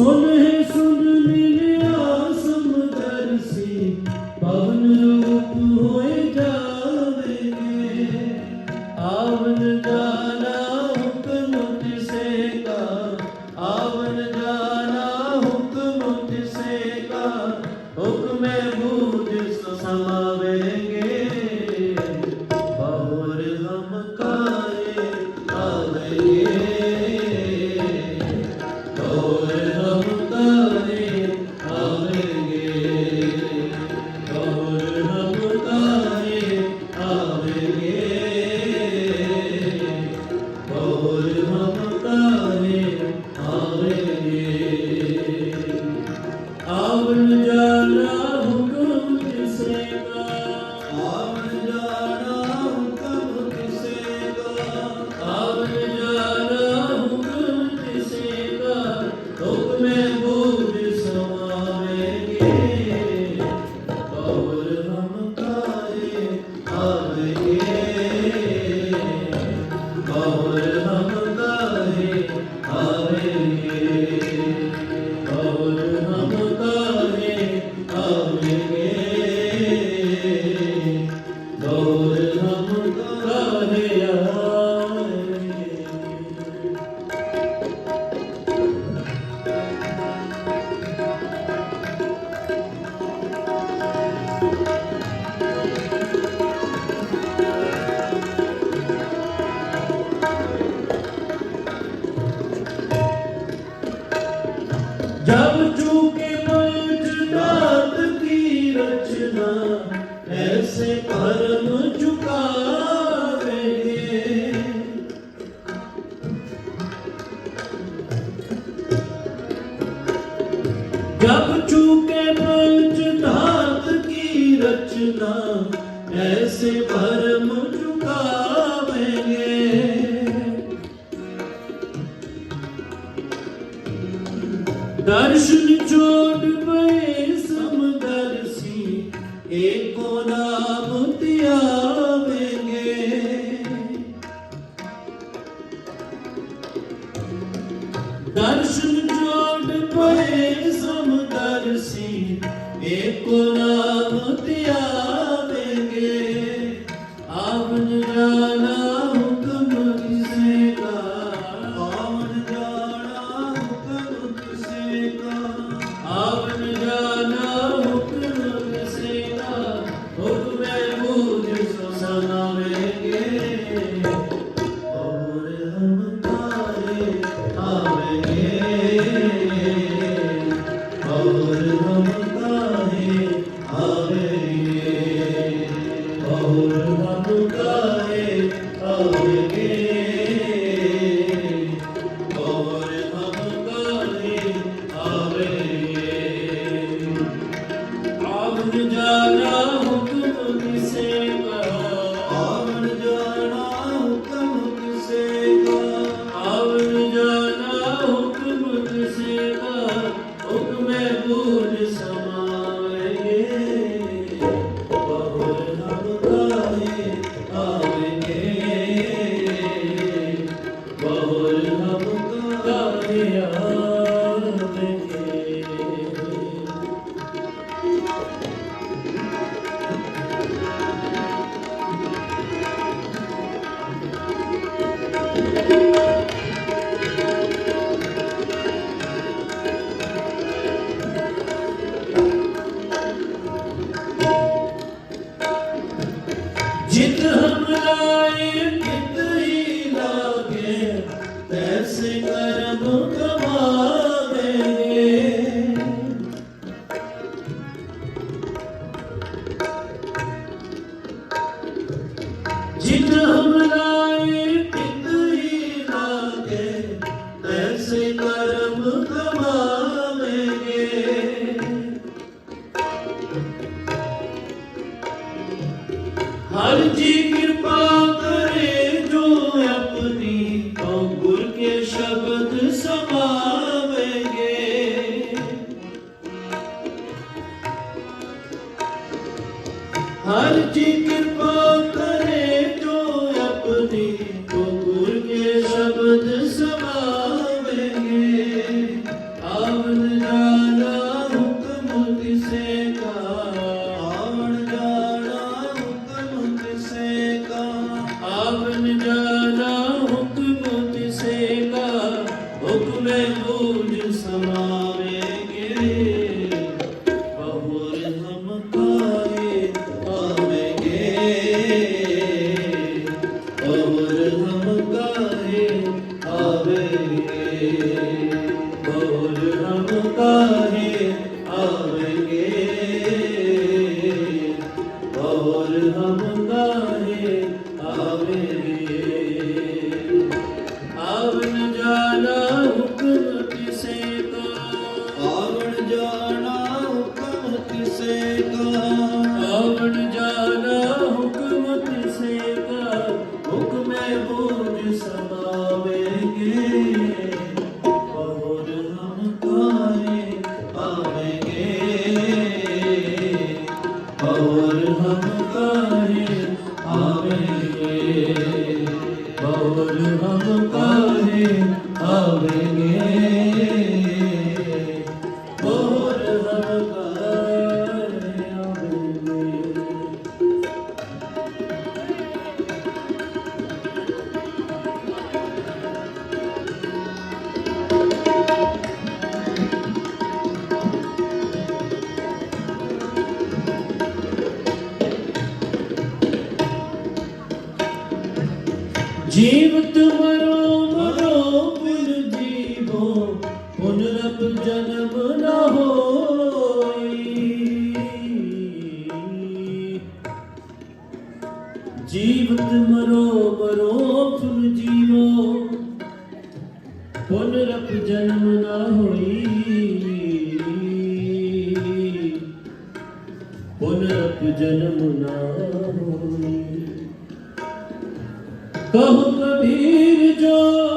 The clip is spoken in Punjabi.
ਸੁਨ ਸੁਨ ਸੇ ਕਰਮ ਚੁਕਾਵੇਂਗੇ। ਜਬ ਚੁਕੇ ਪੰਚ ਧਾਤ ਕੀ ਰਚਨਾ ਐਸੇ ਭਰਮ ਚੁਕਾਵੇਂਗੇ। ਦਰਸ਼ਨ ਦਰਸ਼ਨ ਜੋੜ ਪਏ ਸਮਦਰਸੀ ਏਕੋ ਨਾ ਜਿਤ ਹਮ ਲਾਏ ਕਿਤ ਹੀ ਲਾਗੇ ਤੈਸੇ ਕਰਮ ਕਮਾਵੇ। ਜਿਤ ਹਮ ਹਰ ਜੀਵ Hallelujah. ਜੀਵਤ ਮਰੋ ਮਰੋ ਬਿਨ ਜੀਵੋ ਪੁਨਰਪ ਜਨਮ ਨਾ ਹੋਈ। ਜੀਵਤ ਮਰੋ ਮਰੋ ਜੀਵੋ ਪੁਨਰਪ ਜਨਮ ਨਾ ਹੋਈ। ਪੁਨਰਪ ਜਨਮ ਨਾ ਹੋਈ। बहुत वीर जो